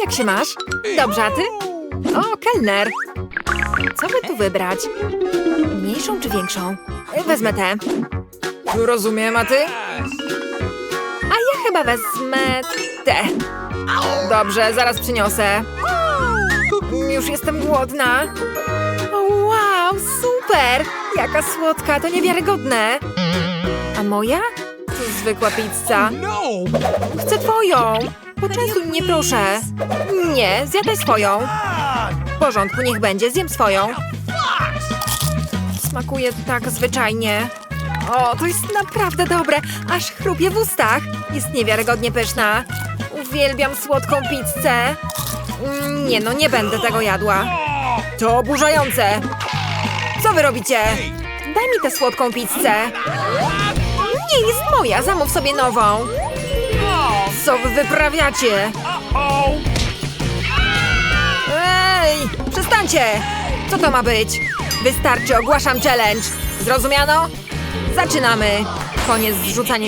Jak się masz? Dobrze, a ty? O, kelner. Co by tu wybrać? Mniejszą czy większą? Wezmę tę. Rozumiem, a ty? A ja chyba wezmę tę. Dobrze, zaraz przyniosę. Już jestem głodna. Wow, super! Jaka słodka, to niewiarygodne. A moja? To zwykła pizza. No! Chcę twoją. Poczęstuj mnie, proszę. Nie, zjadaj swoją. W porządku, niech będzie, zjem swoją. Smakuje tak zwyczajnie. O, to jest naprawdę dobre, aż chrupie w ustach. Jest niewiarygodnie pyszna. Uwielbiam słodką pizzę. Mm, Nie no, nie będę tego jadła. To oburzające. Co wy robicie? Daj mi tę słodką pizzę. Nie jest moja, zamów sobie nową. Wyprawiacie? Ej, przestańcie! Co to ma być? Wystarczy, ogłaszam challenge. Zrozumiano? Zaczynamy. Koniec z rzucaniem